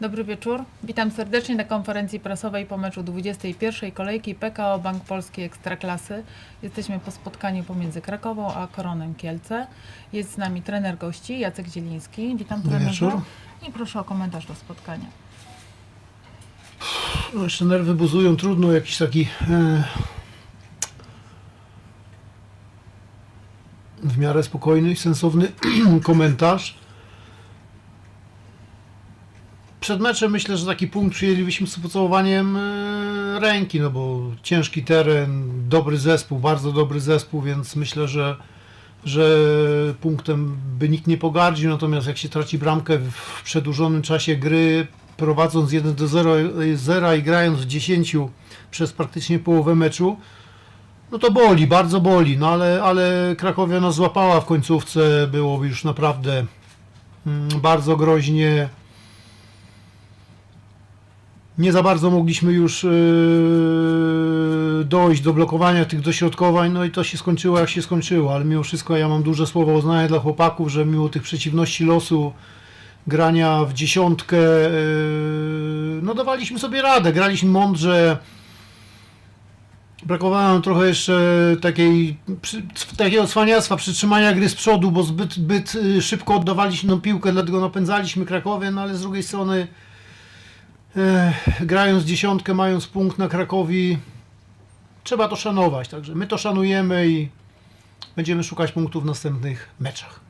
Dobry wieczór. Witam serdecznie na konferencji prasowej po meczu 21. kolejki PKO Bank Polski Ekstraklasy. Jesteśmy po spotkaniu pomiędzy Krakową a Koronem Kielce. Jest z nami trener gości Jacek Zieliński. Witam Dobry wieczór. I proszę o komentarz do spotkania. No, jeszcze nerwy buzują, trudno jakiś taki e, w miarę spokojny i sensowny komentarz. Przed meczem myślę, że taki punkt przyjęlibyśmy z pocałowaniem e, ręki, no bo ciężki teren, dobry zespół, bardzo dobry zespół, więc myślę, że, że punktem by nikt nie pogardził, natomiast jak się traci bramkę w przedłużonym czasie gry, prowadząc 1 do 0, 0 i grając w 10 przez praktycznie połowę meczu, no to boli, bardzo boli, no ale, ale Krakowia nas złapała w końcówce, było już naprawdę mm, bardzo groźnie. Nie za bardzo mogliśmy już yy, dojść do blokowania tych dośrodkowań, no i to się skończyło jak się skończyło, ale mimo wszystko ja mam duże słowo uznania dla chłopaków, że mimo tych przeciwności losu, grania w dziesiątkę, yy, no dawaliśmy sobie radę, graliśmy mądrze. Brakowało nam trochę jeszcze takiej, takiego cwaniactwa, przytrzymania gry z przodu, bo zbyt, zbyt y, szybko oddawaliśmy piłkę, dlatego napędzaliśmy Krakowie, no ale z drugiej strony grając dziesiątkę, mając punkt na Krakowi, trzeba to szanować. Także my to szanujemy i będziemy szukać punktów w następnych meczach.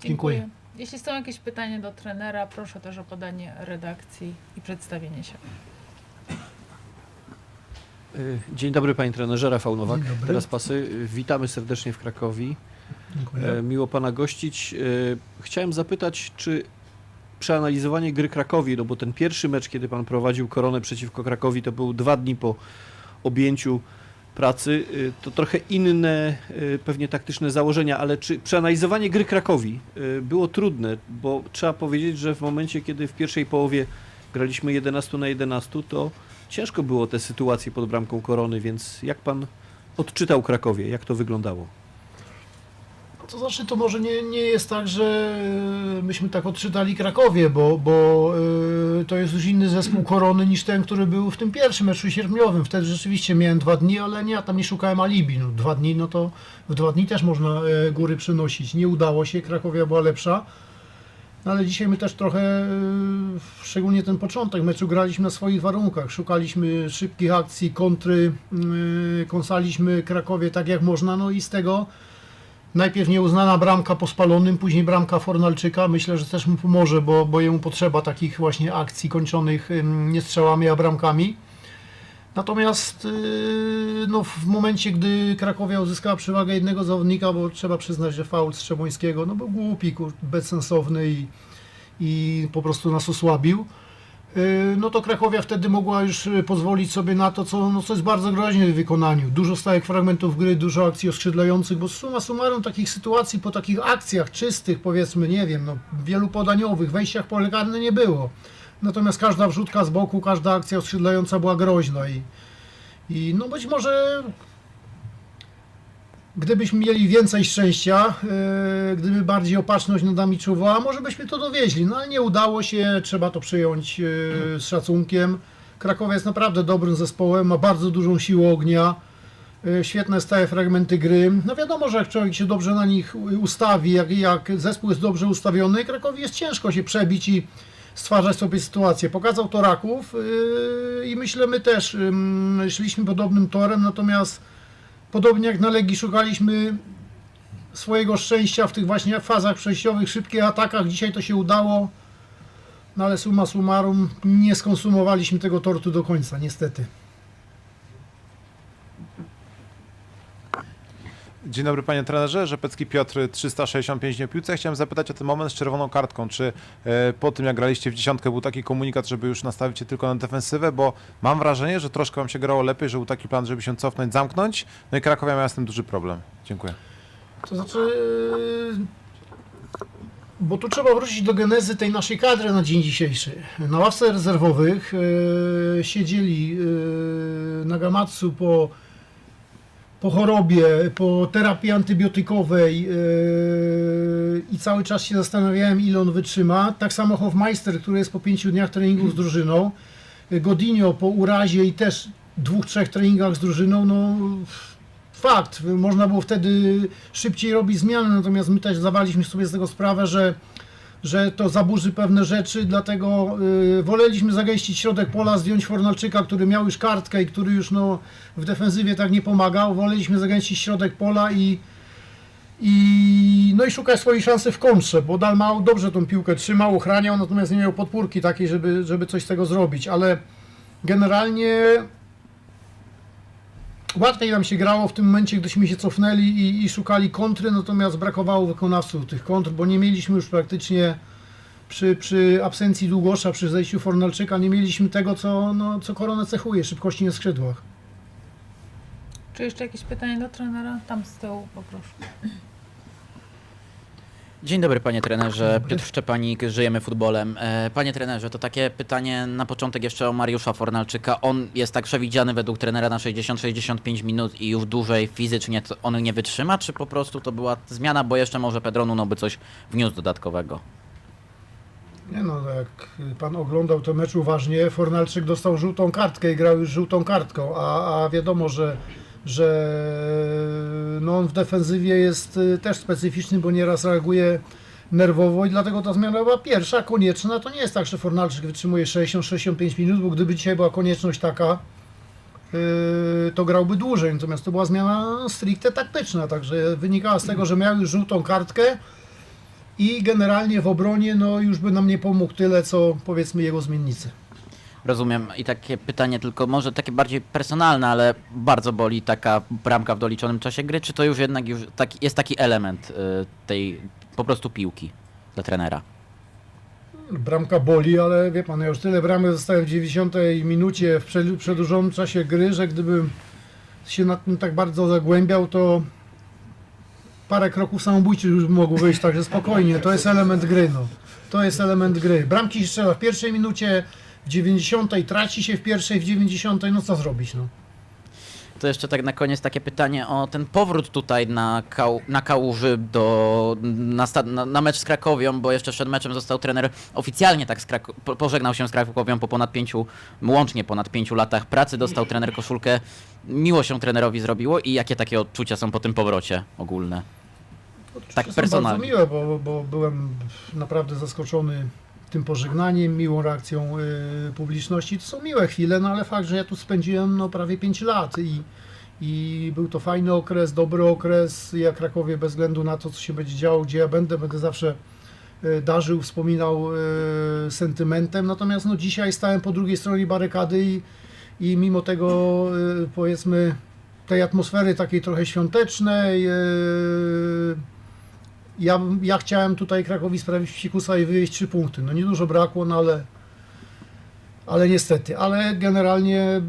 Dziękuję. Jeśli są jakieś pytania do trenera, proszę też o podanie redakcji i przedstawienie się. Y, Dzień dobry panie trenerze, Rafał Nowak. Teraz pasy. Witamy serdecznie w Krakowi. Dziękuję. E, Miło pana gościć. Y, Chciałem zapytać, czy przeanalizowanie gry Krakowi, no bo ten pierwszy mecz, kiedy pan prowadził koronę przeciwko Krakowi, to był dwa dni po objęciu pracy, y, to trochę inne y, pewnie taktyczne założenia, ale czy przeanalizowanie gry Krakowi y, było trudne, bo trzeba powiedzieć, że w momencie, kiedy w pierwszej połowie graliśmy 11 na 11, to ciężko było te sytuacje pod bramką korony, więc jak pan odczytał Krakowie, jak to wyglądało? To znaczy, to może nie, nie jest tak, że e, myśmy tak odczytali Krakowie, bo, bo e, to jest już inny zespół korony niż ten, który był w tym pierwszym meczu sierpniowym. Wtedy rzeczywiście miałem dwa dni, ale nie, ja tam nie szukałem alibi. No, dwa dni, no to w dwa dni też można e, góry przynosić. Nie udało się, Krakowia była lepsza. No, ale dzisiaj my też trochę, szczególnie ten początek meczu, graliśmy na swoich warunkach. Szukaliśmy szybkich akcji, kontry, e, kąsaliśmy Krakowie tak jak można, no i z tego Najpierw nieuznana bramka po spalonym, później bramka Fornalczyka. Myślę, że też mu pomoże, bo, bo jemu potrzeba takich właśnie akcji kończonych nie strzałami, a bramkami. Natomiast yy, no, w momencie, gdy Krakowia uzyskała przewagę jednego zawodnika, bo trzeba przyznać, że faul Strzemońskiego no, był głupi, bezsensowny i, i po prostu nas osłabił. Yy, No to Krakowia wtedy mogła już y, pozwolić sobie na to, co, no, co jest bardzo groźne w wykonaniu. Dużo stałych fragmentów gry, dużo akcji oskrzydlających, bo suma summarum takich sytuacji po takich akcjach czystych, powiedzmy, nie wiem, no, wielu podaniowych, wejściach pole nie było. Natomiast każda wrzutka z boku, każda akcja oskrzydlająca była groźna i, i no być może gdybyśmy mieli więcej szczęścia, yy, gdyby bardziej opatrzność nad nami czuwała, może byśmy to dowieźli, no ale nie udało się, trzeba to przyjąć yy, z szacunkiem. Krakowia jest naprawdę dobrym zespołem, ma bardzo dużą siłę ognia, yy, świetne stałe fragmenty gry. No wiadomo, że jak człowiek się dobrze na nich ustawi, jak, jak zespół jest dobrze ustawiony, Krakowi jest ciężko się przebić i stwarzać sobie sytuację. Pokazał to Raków yy, i myślę, my też yy, szliśmy podobnym torem, natomiast Podobnie jak na Legii szukaliśmy swojego szczęścia w tych właśnie fazach przejściowych, szybkich atakach. Dzisiaj to się udało, no ale summa summarum nie skonsumowaliśmy tego tortu do końca, niestety. Dzień dobry panie trenerze, Rzepecki Piotr 365 dni o piłce. Chciałem zapytać o ten moment z czerwoną kartką. Czy e, po tym jak graliście w dziesiątkę był taki komunikat, żeby już nastawić się tylko na defensywę, bo mam wrażenie, że troszkę wam się grało lepiej, że był taki plan, żeby się cofnąć, zamknąć, no i Krakowia miała z tym duży problem. Dziękuję. To znaczy, yy, bo tu trzeba wrócić do genezy tej naszej kadry na dzień dzisiejszy. Na ławce rezerwowych yy, siedzieli yy, Nagamatsu po, po chorobie, po terapii antybiotykowej, yy, yy, i cały czas się zastanawiałem, ile on wytrzyma. Tak samo Hofmeister, który jest po pięciu dniach treningów z drużyną. Yy, Godinio po urazie i też dwóch, trzech treningach z drużyną, no fakt. Można było wtedy szybciej robić zmiany, natomiast my też zdawaliśmy sobie z tego sprawę, że że to zaburzy pewne rzeczy, dlatego y, woleliśmy zagęścić środek pola, zdjąć Fornalczyka, który miał już kartkę i który już no, w defensywie tak nie pomagał. Woleliśmy zagęścić środek pola i, i, no i szukać swojej szansy w kontrze, bo Dalmau dobrze tą piłkę trzymał, ochraniał, natomiast nie miał podpórki takiej, żeby, żeby coś z tego zrobić, ale generalnie łatwiej nam się grało w tym momencie, gdyśmy się cofnęli i, i szukali kontry, natomiast brakowało wykonawców tych kontr, bo nie mieliśmy już praktycznie przy, przy absencji Długosza, przy zejściu Fornalczyka, nie mieliśmy tego, co, no, co koronę cechuje, szybkości na skrzydłach. Czy jeszcze jakieś pytanie do trenera? Tam z tyłu poproszę. Dzień dobry panie trenerze, Piotr Szczepanik, żyjemy futbolem. E, Panie trenerze, to takie pytanie na początek jeszcze o Mariusza Fornalczyka. On jest tak przewidziany według trenera na 60-65 minut i już dłużej fizycznie on nie wytrzyma, czy po prostu to była zmiana, bo jeszcze może Pedro Nuno by coś wniósł dodatkowego? Nie no, jak pan oglądał ten mecz uważnie, Fornalczyk dostał żółtą kartkę i grał już żółtą kartką, a, a wiadomo, że, że no on w defensywie jest y, też specyficzny, bo nieraz reaguje nerwowo i dlatego ta zmiana była pierwsza, konieczna. To nie jest tak, że Fornalczyk wytrzymuje 60-65 minut, bo gdyby dzisiaj była konieczność taka, yy, to grałby dłużej. Natomiast to była zmiana stricte taktyczna, także wynikała z tego, że miał już żółtą kartkę, i generalnie w obronie no już by nam nie pomógł tyle, co powiedzmy jego zmiennicy. Rozumiem. I takie pytanie tylko może takie bardziej personalne, ale bardzo boli taka bramka w doliczonym czasie gry, czy to już jednak już taki, jest taki element y, tej po prostu piłki dla trenera? Bramka boli, ale wie pan, ja już tyle bramek zostałem w 90 minucie w przed- przedłużonym czasie gry, że gdybym się nad tym tak bardzo zagłębiał, to parę kroków samobójczych już mogło wyjść, także spokojnie, to jest element gry, no. To jest element gry. Bramki strzela w pierwszej minucie, w 90, traci się w pierwszej, w 90, no co zrobić, no. To jeszcze tak na koniec takie pytanie o ten powrót tutaj na, kał, na Kałuży do, na, na, na mecz z Krakowią, bo jeszcze przed meczem został trener oficjalnie tak z Krako- po- pożegnał się z Krakowią po ponad pięciu, łącznie ponad pięciu latach pracy, dostał trener koszulkę. Miło się trenerowi zrobiło i jakie takie odczucia są po tym powrocie ogólne? Tak To są personalnie. bardzo miłe, bo, bo byłem naprawdę zaskoczony tym pożegnaniem, miłą reakcją y, publiczności. To są miłe chwile, no ale fakt, że ja tu spędziłem no, prawie 5 lat i, i był to fajny okres, dobry okres. Ja Krakowie bez względu na to, co się będzie działo, gdzie ja będę, będę zawsze y, darzył, wspominał y, sentymentem. Natomiast no, dzisiaj stałem po drugiej stronie barykady i, i mimo tego powiedzmy tej atmosfery takiej trochę świątecznej, ja, ja chciałem tutaj Krakowi sprawić psikusa i wyjść trzy punkty. No niedużo brakło, no ale, ale niestety. Ale generalnie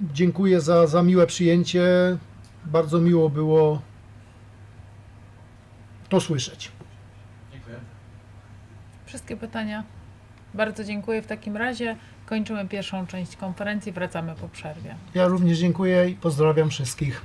dziękuję za, za miłe przyjęcie. Bardzo miło było to słyszeć. Wszystkie pytania? Bardzo dziękuję w takim razie. Kończymy pierwszą część konferencji, wracamy po przerwie. Ja również dziękuję i pozdrawiam wszystkich.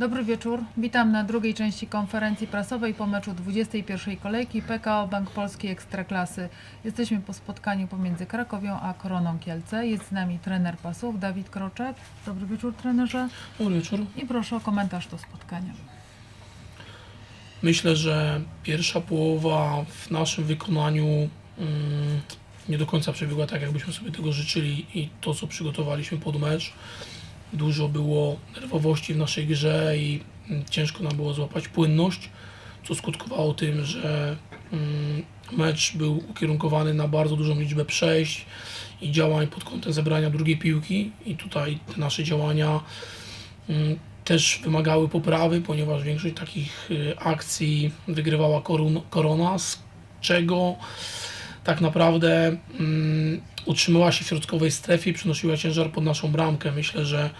Dobry wieczór. Witam na drugiej części konferencji prasowej po meczu 21 kolejki PKO Bank Polski Ekstraklasy. Jesteśmy po spotkaniu pomiędzy Krakowią a Koroną Kielce. Jest z nami trener pasów Dawid Kroczek. Dobry wieczór trenerze. Dobry wieczór. I proszę o komentarz do spotkania. Myślę, że pierwsza połowa w naszym wykonaniu mm, nie do końca przebiegła tak, jakbyśmy sobie tego życzyli i to, co przygotowaliśmy pod mecz. Dużo było nerwowości w naszej grze i mm, ciężko nam było złapać płynność, co skutkowało tym, że mm, mecz był ukierunkowany na bardzo dużą liczbę przejść i działań pod kątem zebrania drugiej piłki. I tutaj te nasze działania mm, też wymagały poprawy, ponieważ większość takich y, akcji wygrywała Korona, z czego tak naprawdę utrzymała się w środkowej strefie i przynosiła ciężar pod naszą bramkę. Myślę, że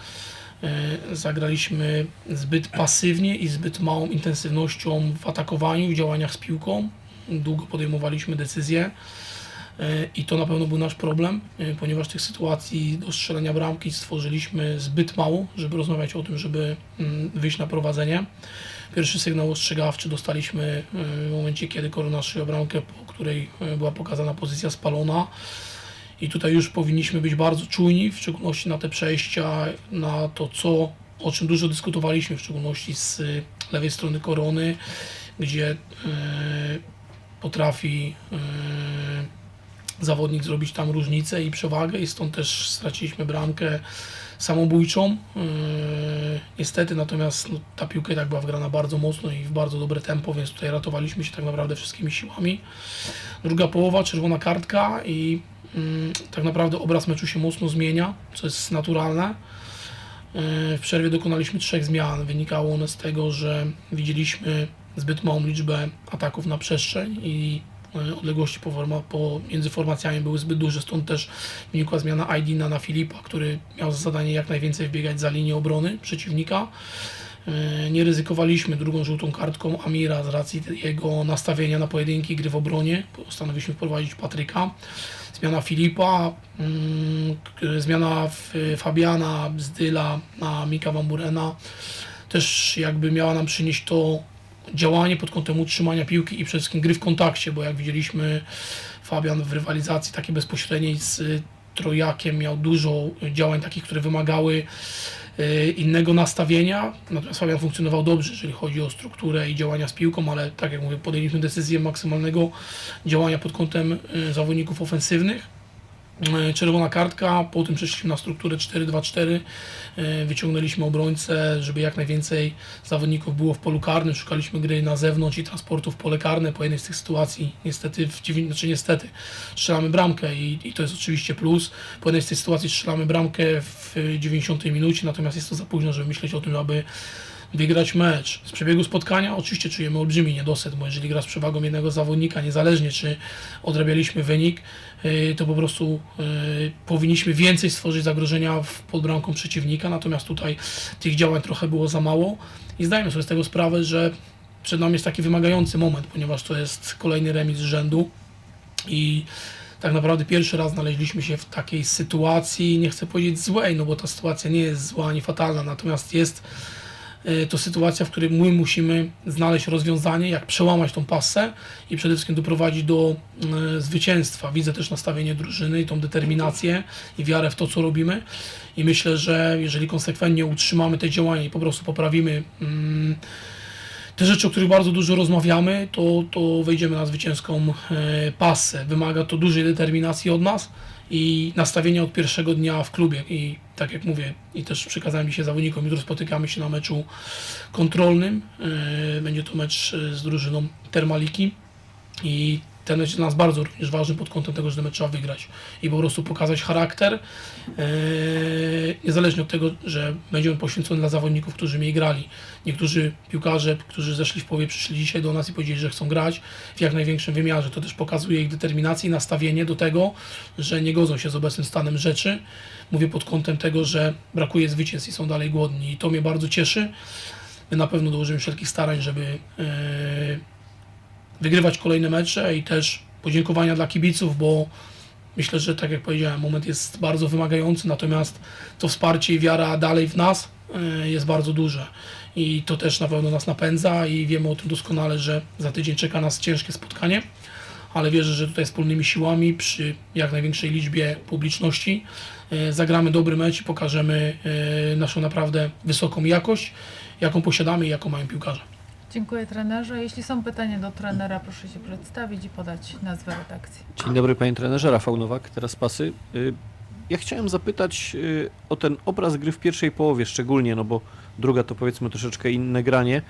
y, zagraliśmy zbyt pasywnie i zbyt małą intensywnością w atakowaniu, w działaniach z piłką. Długo podejmowaliśmy decyzje. E, I to na pewno był nasz problem, e, ponieważ tych sytuacji do bramki stworzyliśmy zbyt mało, żeby rozmawiać o tym, żeby mm, wyjść na prowadzenie. Pierwszy sygnał ostrzegawczy dostaliśmy e, w momencie, kiedy Korona szyła bramkę, po której e, była pokazana pozycja spalona. I tutaj już powinniśmy być bardzo czujni, w szczególności na te przejścia, na to, co, o czym dużo dyskutowaliśmy, w szczególności z lewej strony Korony, gdzie e, potrafi e, zawodnik zrobić tam różnicę i przewagę i stąd też straciliśmy bramkę samobójczą. Yy, niestety natomiast no, ta piłka tak była wgrana bardzo mocno i w bardzo dobre tempo, więc tutaj ratowaliśmy się tak naprawdę wszystkimi siłami. Druga połowa, czerwona kartka i tak naprawdę obraz meczu się mocno zmienia, co jest naturalne. Yy, W przerwie dokonaliśmy trzech zmian. Wynikało one z tego, że widzieliśmy zbyt małą liczbę ataków na przestrzeń i e, odległości pomiędzy formacjami były zbyt duże, stąd też wynikła zmiana Aidina na Filipa, który miał za zadanie jak najwięcej wbiegać za linię obrony przeciwnika. E, Nie ryzykowaliśmy drugą żółtą kartką Amira z racji jego nastawienia na pojedynki gry w obronie. Postanowiliśmy wprowadzić Patryka. Zmiana Filipa, mm, zmiana Fabiana z Dyla na Mika Bamburena też jakby miała nam przynieść to działanie pod kątem utrzymania piłki i przede wszystkim gry w kontakcie, bo jak widzieliśmy Fabian w rywalizacji takiej bezpośredniej z Trojakiem miał dużo działań takich, które wymagały innego nastawienia, natomiast Fabian funkcjonował dobrze, jeżeli chodzi o strukturę i działania z piłką, ale tak jak mówię, podjęliśmy decyzję maksymalnego działania pod kątem y, zawodników ofensywnych. E, Czerwona kartka, potem przeszliśmy na strukturę 4-2-4, e, wyciągnęliśmy obrońcę, żeby jak najwięcej zawodników było w polu karnym, szukaliśmy gry na zewnątrz i transportu w pole karne. Po jednej z tych sytuacji, niestety, w znaczy niestety, strzelamy bramkę i, i to jest oczywiście plus. Po jednej z tych sytuacji strzelamy bramkę w 90 minucie, natomiast jest to za późno, żeby myśleć o tym, aby wygrać mecz. Z przebiegu spotkania oczywiście czujemy olbrzymi niedosyt, bo jeżeli gra z przewagą jednego zawodnika, niezależnie czy odrabialiśmy wynik, yy, to po prostu yy, powinniśmy więcej stworzyć zagrożenia pod bramką przeciwnika, natomiast tutaj tych działań trochę było za mało. I zdajemy sobie z tego sprawę, że przed nami jest taki wymagający moment, ponieważ to jest kolejny remis z rzędu. I tak naprawdę pierwszy raz znaleźliśmy się w takiej sytuacji, nie chcę powiedzieć złej, no bo ta sytuacja nie jest zła ani fatalna, natomiast jest to sytuacja, w której my musimy znaleźć rozwiązanie, jak przełamać tą pasę i przede wszystkim doprowadzić do e, zwycięstwa. Widzę też nastawienie drużyny i tą determinację i wiarę w to, co robimy i myślę, że jeżeli konsekwentnie utrzymamy te działania i po prostu poprawimy mm, te rzeczy, o których bardzo dużo rozmawiamy, to, to wejdziemy na zwycięską e, pasę. Wymaga to dużej determinacji od nas i nastawienia od pierwszego dnia w klubie. I tak jak mówię, i też przekazałem dzisiaj zawodnikom, jutro spotykamy się na meczu kontrolnym. E, Będzie to mecz e, z drużyną Termaliki i ten mecz dla nas bardzo również ważny pod kątem tego, że ten mecz trzeba wygrać i po prostu pokazać charakter, e, niezależnie od tego, że będzie on poświęcony dla zawodników, którzy mniej grali. Niektórzy piłkarze, którzy zeszli w połowie, przyszli dzisiaj do nas i powiedzieli, że chcą grać w jak największym wymiarze. To też pokazuje ich determinację i nastawienie do tego, że nie godzą się z obecnym stanem rzeczy. Mówię pod kątem tego, że brakuje zwycięstw i są dalej głodni i to mnie bardzo cieszy. My na pewno dołożymy wszelkich starań, żeby e, wygrywać kolejne mecze i też podziękowania dla kibiców, bo Myślę, że tak jak powiedziałem, moment jest bardzo wymagający, natomiast to wsparcie i wiara dalej w nas e, jest bardzo duże. I to też na pewno nas napędza i wiemy o tym doskonale, że za tydzień czeka nas ciężkie spotkanie, ale wierzę, że tutaj wspólnymi siłami przy jak największej liczbie publiczności e, zagramy dobry mecz i pokażemy e, naszą naprawdę wysoką jakość, jaką posiadamy i jaką mają piłkarze. Dziękuję trenerze. Jeśli są pytania do trenera, proszę się przedstawić i podać nazwę redakcji. Dzień dobry panie trenerze, Rafał Nowak, teraz pasy. Y, Ja chciałem zapytać y, o ten obraz gry w pierwszej połowie szczególnie, no bo druga to powiedzmy troszeczkę inne granie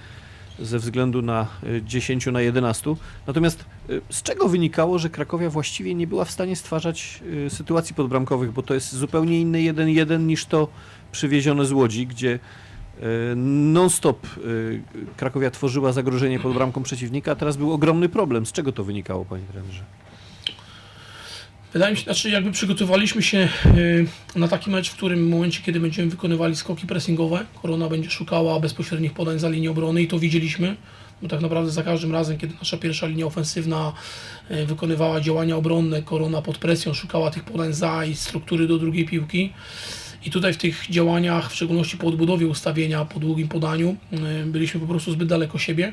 ze względu na y, 10 na 11. Natomiast y, z czego wynikało, że Krakowia właściwie nie była w stanie stwarzać y, sytuacji podbramkowych, bo to jest zupełnie inny 1-1 niż to przywiezione z Łodzi, gdzie y, non-stop y, Krakowia tworzyła zagrożenie pod bramką przeciwnika, a teraz był ogromny problem. Z czego to wynikało, panie trenerze? Wydaje mi się, znaczy jakby przygotowaliśmy się y, na taki mecz, w którym w momencie, kiedy będziemy wykonywali skoki pressingowe, Korona będzie szukała bezpośrednich podań za linię obrony i to widzieliśmy, bo tak naprawdę za każdym razem, kiedy nasza pierwsza linia ofensywna wykonywała działania obronne, Korona pod presją szukała tych podań za i struktury do drugiej piłki. I tutaj w tych działaniach, w szczególności po odbudowie ustawienia, po długim podaniu, y, byliśmy po prostu zbyt daleko siebie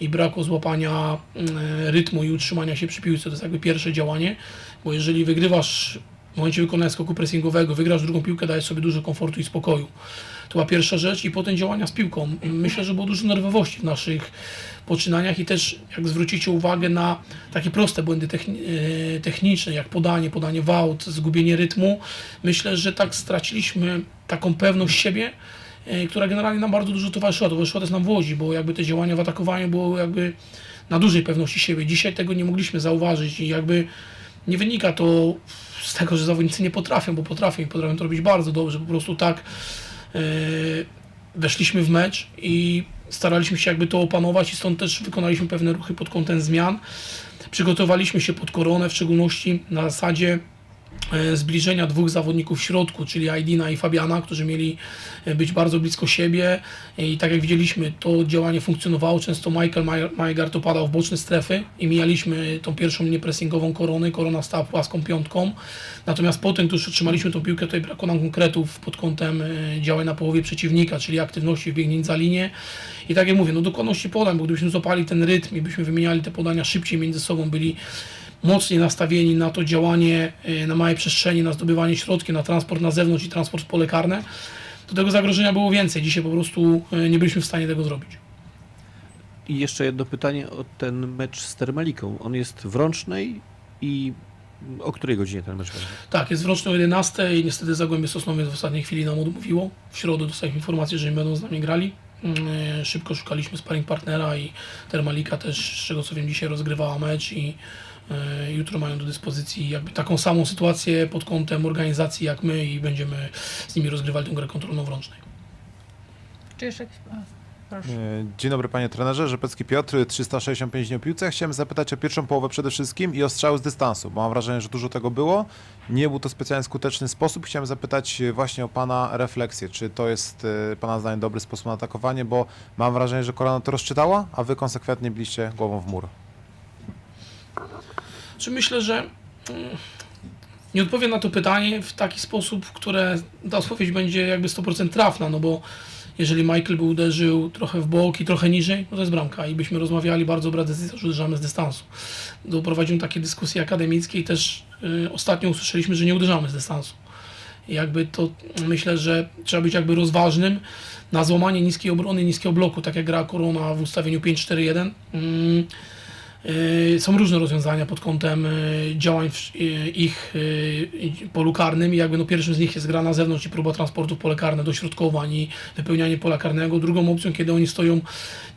i brakło złapania y, rytmu i utrzymania się przy piłce. To jest jakby pierwsze działanie, bo jeżeli wygrywasz w momencie wykonania skoku pressingowego, wygrasz drugą piłkę, dajesz sobie dużo komfortu i spokoju. To była pierwsza rzecz i potem działania z piłką. Myślę, że było dużo nerwowości w naszych poczynaniach i też jak zwrócicie uwagę na takie proste błędy e, techniczne, jak podanie, podanie w aut, zgubienie rytmu, myślę, że tak straciliśmy taką pewność siebie, e, która generalnie nam bardzo dużo towarzyszyła. Towarzyszyła też nam w Łodzi, bo jakby te działania w atakowaniu było jakby na dużej pewności siebie. Dzisiaj tego nie mogliśmy zauważyć i jakby nie wynika to z tego, że zawodnicy nie potrafią, bo potrafią i potrafią to robić bardzo dobrze. Po prostu tak e, weszliśmy w mecz i staraliśmy się jakby to opanować i stąd też wykonaliśmy pewne ruchy pod kątem zmian. Przygotowaliśmy się pod koronę, w szczególności na zasadzie zbliżenia dwóch zawodników w środku, czyli Aidina i Fabiana, którzy mieli e, być bardzo blisko siebie i tak jak widzieliśmy, to działanie funkcjonowało. Często Michael Majgard opadał w boczne strefy i mijaliśmy tą pierwszą linię pressingową korony. Korona stała płaską piątką. Natomiast potem, gdy już otrzymaliśmy tą piłkę, tutaj brakło nam konkretów pod kątem e, działań na połowie przeciwnika, czyli aktywności wbiegnięć za linię. I tak jak mówię, no dokładności podań, bo gdybyśmy złapali ten rytm i byśmy wymieniali te podania szybciej między sobą, byli mocniej nastawieni na to działanie e, na małej przestrzeni, na zdobywanie środki, na transport na zewnątrz i transport w pole karne, to tego zagrożenia było więcej. Dzisiaj po prostu e, nie byliśmy w stanie tego zrobić. I jeszcze jedno pytanie o ten mecz z Termaliką. On jest w Rącznej i o której godzinie ten mecz będzie? Tak, jest w rocznej o 11 i niestety Zagłębie Sosnowiec w ostatniej chwili nam odmówiło. W środę dostaliśmy informację, że nie będą z nami grali. Mm, e, Szybko szukaliśmy sparring partnera i Termalika też, z czego co wiem, dzisiaj rozgrywała mecz i jutro mają do dyspozycji jakby taką samą sytuację pod kątem organizacji jak my i będziemy z nimi rozgrywali tę grę kontrolną w Rącznej. Czy jeszcze jakieś... Proszę. E, Dzień dobry panie trenerze, Rzepecki Piotr, 365 dni o piłce. Chciałem zapytać o pierwszą połowę przede wszystkim i o strzały z dystansu, bo mam wrażenie, że dużo tego było. Nie był to specjalnie skuteczny sposób. Chciałem zapytać e, właśnie o pana refleksję. Czy to jest e, pana zdaniem dobry sposób na atakowanie, bo mam wrażenie, że Korona to rozczytała, a wy konsekwentnie biliście głową w mur. Czy myślę, że mm, nie odpowiem na to pytanie w taki sposób, które ta odpowiedź będzie jakby 100% trafna, no bo jeżeli Michael by uderzył trochę w bok i trochę niżej, no to jest bramka i byśmy rozmawiali bardzo decyzja, że uderzamy z dystansu. Doprowadzimy takie dyskusje akademickie i też y, ostatnio usłyszeliśmy, że nie uderzamy z dystansu. I jakby to myślę, że trzeba być jakby rozważnym na złamanie niskiej obrony, niskiego bloku, tak jak gra Korona w ustawieniu 5-4-1. Mm, Yy, Są różne rozwiązania pod kątem yy, działań yy, ich polu karnym i jakby no pierwszym z nich jest gra na zewnątrz i próba transportu w pole karne, dośrodkowań i wypełnianie pola karnego. Drugą opcją, kiedy oni stoją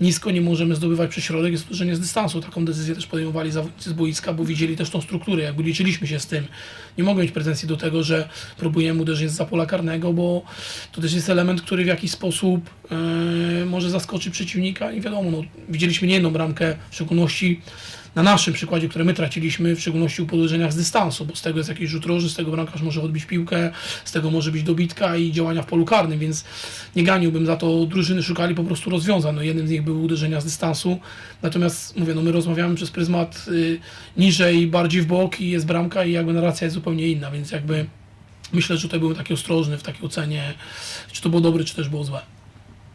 nisko, nie możemy zdobywać przez środek, jest uderzenie z dystansu. Taką decyzję też podejmowali zawodnicy z boiska, bo widzieli też tą strukturę, jakby liczyliśmy się z tym. Nie mogę mieć pretensji do tego, że próbujemy uderzyć za pola karnego, bo to też jest element, który w jakiś sposób yy, może zaskoczyć przeciwnika i wiadomo, no, widzieliśmy nie jedną bramkę, w szczególności na naszym przykładzie, które my traciliśmy, w szczególności u podłożeniach z dystansu, bo z tego jest jakiś rzut roży, z tego bramkarz może odbić piłkę, z tego może być dobitka i działania w polu karnym, więc nie ganiłbym za to. Drużyny szukali po prostu rozwiązań. No, jednym z nich były uderzenia z dystansu, natomiast mówię, no my rozmawiamy przez pryzmat y, niżej, bardziej w bok i jest bramka i jakby narracja jest zupełnie inna, więc jakby myślę, że tutaj byłem taki ostrożny w takiej ocenie, czy to było dobre, czy też było złe.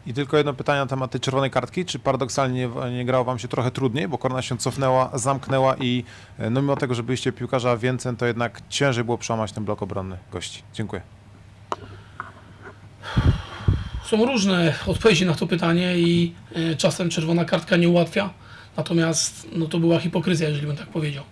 I tylko jedno pytanie na temat tej czerwonej kartki. Czy paradoksalnie nie, nie grało wam się trochę trudniej, bo korona się cofnęła, zamknęła i e, no mimo tego, że byliście piłkarza więcej, to jednak ciężej było przełamać ten blok obronny gości. Dziękuję. Są różne odpowiedzi na to pytanie i e, czasem czerwona kartka nie ułatwia, natomiast no, to była hipokryzja, jeżeli bym tak powiedział.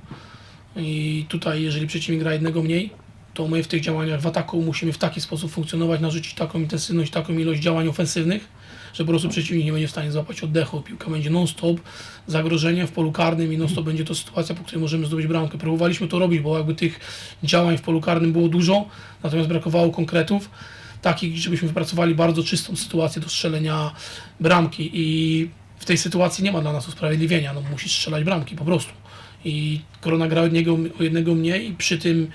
I tutaj, jeżeli przeciwnik gra jednego mniej, to my w tych działaniach w ataku musimy w taki sposób funkcjonować, narzucić taką intensywność, taką ilość działań ofensywnych, że po prostu przeciwnik nie będzie w stanie złapać oddechu. Piłka będzie non-stop, zagrożenie w polu karnym i non-stop będzie to sytuacja, po której możemy zdobyć bramkę. Próbowaliśmy to robić, bo jakby tych działań w polu karnym było dużo, natomiast brakowało konkretów takich, żebyśmy wypracowali bardzo czystą sytuację do strzelenia bramki i w tej sytuacji nie ma dla nas usprawiedliwienia, no musisz strzelać bramki po prostu. I Korona gra jednego, o jednego mniej i przy tym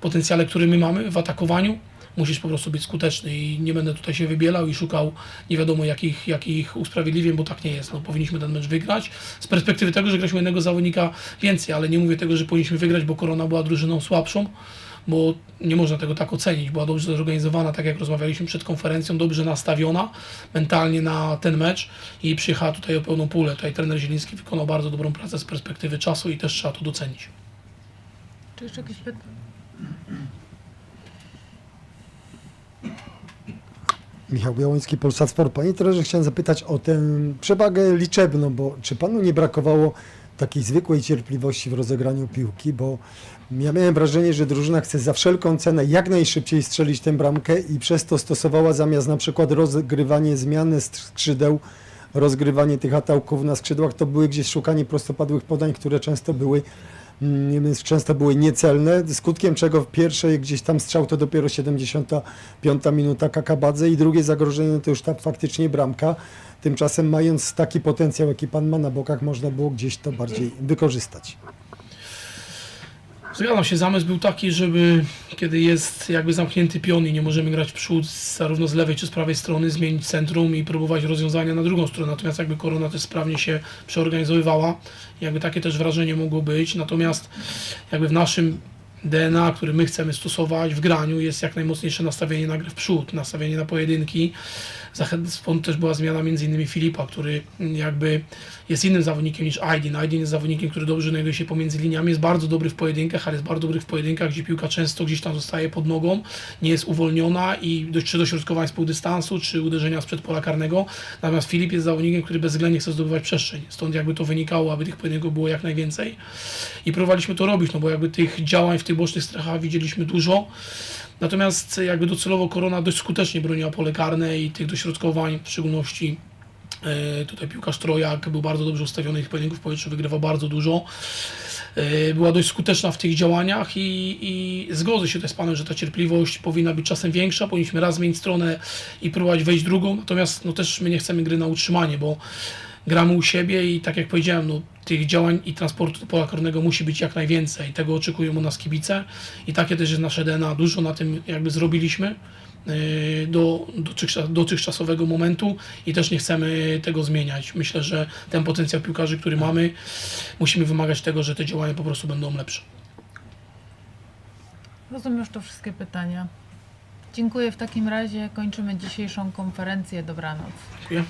potencjale, który my mamy w atakowaniu, musisz po prostu być skuteczny i nie będę tutaj się wybielał i szukał nie wiadomo jakich, jakich usprawiedliwień, bo tak nie jest. No, powinniśmy ten mecz wygrać z perspektywy tego, że graliśmy jednego zawodnika więcej, ale nie mówię tego, że powinniśmy wygrać, bo Korona była drużyną słabszą, bo nie można tego tak ocenić. Była dobrze zorganizowana, tak jak rozmawialiśmy przed konferencją, dobrze nastawiona mentalnie na ten mecz i przyjechała tutaj o pełną pulę. Tutaj trener Zieliński wykonał bardzo dobrą pracę z perspektywy czasu i też trzeba to docenić. Czy jeszcze jakieś? Michał Białoński, Polsat Sport. Panie trenerze, chciałem zapytać o tę przewagę liczebną, bo czy panu nie brakowało takiej zwykłej cierpliwości w rozegraniu piłki, bo ja miałem wrażenie, że drużyna chce za wszelką cenę jak najszybciej strzelić tę bramkę i przez to stosowała zamiast na przykład rozgrywanie zmiany skrzydeł, rozgrywanie tych ataków na skrzydłach, to były gdzieś szukanie prostopadłych podań, które często były więc często były niecelne, skutkiem czego w pierwszej gdzieś tam strzał to dopiero 75 minuta Kakabadze i drugie zagrożenie to już ta faktycznie bramka. Tymczasem mając taki potencjał, jaki pan ma na bokach, można było gdzieś to bardziej wykorzystać. Zgadzam się, zamysł był taki, żeby kiedy jest jakby zamknięty pion i nie możemy grać w przód zarówno z lewej czy z prawej strony, zmienić centrum i próbować rozwiązania na drugą stronę. Natomiast jakby korona też sprawnie się przeorganizowywała, jakby takie też wrażenie mogło być. Natomiast jakby w naszym DNA, który my chcemy stosować w graniu jest jak najmocniejsze nastawienie na grę w przód, nastawienie na pojedynki. Stąd też była zmiana między innymi Filipa, który jakby jest innym zawodnikiem niż Aydin. Aydin jest zawodnikiem, który dobrze znajduje się pomiędzy liniami, jest bardzo dobry w pojedynkach, ale jest bardzo dobry w pojedynkach, gdzie piłka często gdzieś tam zostaje pod nogą, nie jest uwolniona i czy dośrodkowań z półdystansu, czy uderzenia sprzed pola karnego. Natomiast Filip jest zawodnikiem, który bezwzględnie chce zdobywać przestrzeń. Stąd jakby to wynikało, aby tych pojedynków było jak najwięcej. I próbowaliśmy to robić, no bo jakby tych działań w tych bocznych strefach widzieliśmy dużo. Natomiast jakby docelowo Korona dość skutecznie broniła pole karne i tych dośrodkowań, w szczególności e, tutaj piłkarz Trojak był bardzo dobrze ustawiony, ich pojedynków w powietrzu wygrywa bardzo dużo. E, Była dość skuteczna w tych działaniach i, i zgodzę się też z Panem, że ta cierpliwość powinna być czasem większa, powinniśmy raz zmienić stronę i próbować wejść drugą, natomiast no też my nie chcemy gry na utrzymanie, bo gramy u siebie i tak jak powiedziałem, no, tych działań i transportu do pola karnego musi być jak najwięcej. Tego oczekują od nas kibice i takie też jest nasze DNA. Dużo na tym jakby zrobiliśmy yy, do dotychczas, dotychczasowego momentu i też nie chcemy tego zmieniać. Myślę, że ten potencjał piłkarzy, który mamy, musimy wymagać tego, że te działania po prostu będą lepsze. Rozumiem już to wszystkie pytania. Dziękuję w takim razie. Kończymy dzisiejszą konferencję. Dobranoc. Dziękuję.